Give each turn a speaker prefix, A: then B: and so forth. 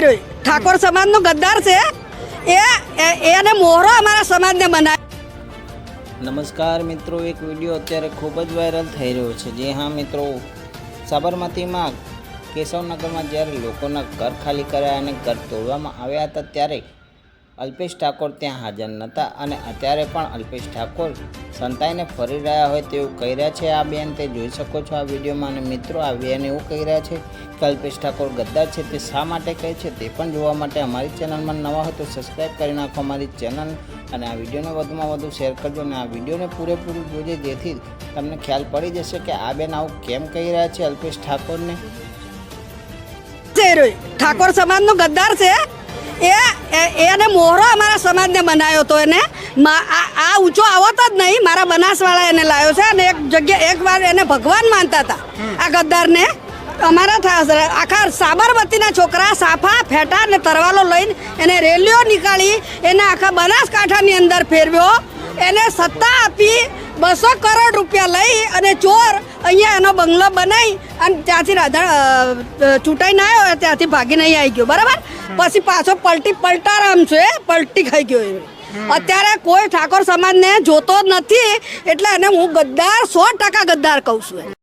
A: રહ્યો ઠાકોર સમાજનો ગદ્દાર છે. એ- એને મોહરો અમારા સમાજને બનાવ્યો.
B: નમસ્કાર મિત્રો, એક વીડિયો અત્યારે ખૂબ જ વાયરલ થઈ રહ્યો છે. જે હા મિત્રો, સાબરમતીમાં કેશવનગરમાં જ્યારે લોકોના ઘર ખાલી કર્યા અને ઘર તોડવામાં આવ્યા હતા, ત્યારે અલ્પેશ ઠાકોર ત્યાં હાજર નહોતા અને અત્યારે પણ અલ્પેશ ઠાકોર સંતાઈને ફરી રહ્યા હોય તેવું કહી રહ્યા છે. આ બેન તે જોઈ શકો છો આ વિડીયોમાં અને મિત્રો આ બેન એવું કહી રહ્યા છે કે અલ્પેશ ઠાકોર ગદ્દાર છે તે શા માટે કહે છે તે પણ જોવા માટે અમારી ચેનલમાં નવા હોય તો સબસ્ક્રાઈબ કરી નાખો અમારી ચેનલ અને આ વિડીયોને વધુમાં વધુ શેર કરજો અને આ વિડીયોને પૂરેપૂરું જોજે જેથી તમને ખ્યાલ પડી જશે કે આ બેન આવું કેમ કહી રહ્યા છે અલ્પેશ ઠાકોરને.
A: ઠાકોર સમાજનો ગદ્દાર છે. એ એને મોહરો અમારા સમાજને બનાવ્યો હતો એને. આ ઊંચો આવતો જ નહીં. મારા બનાસવાળા એને લાવ્યો છે અને એક જગ્યા એકવાર એને ભગવાન માનતા હતા આ ગદ્દારને. અમારા આખા સાબરમતીના છોકરા સાફા, ફેટા અને તરવાલો લઈને એને રેલીઓ નીકાળી એને આખા બનાસકાંઠાની અંદર ફેરવ્યો. એને સત્તા આપી, બસો કરોડ રૂપિયા લઈ અને ચોર અહીંયા એનો બંગલો બનાવી અને ત્યાંથી રાધા ચૂંટાઈને આવ્યો ત્યાંથી ભાગીને અહીં આવી ગયો. બરાબર? પછી પાછો પલટી પલટારામ છે પલટી ખાઈ ગયો એ અત્યારે કોઈ ઠાકોર સમાજને જોતો નથી એટલે એને હું ગદ્દાર સો ટકા ગદ્દાર કહું છું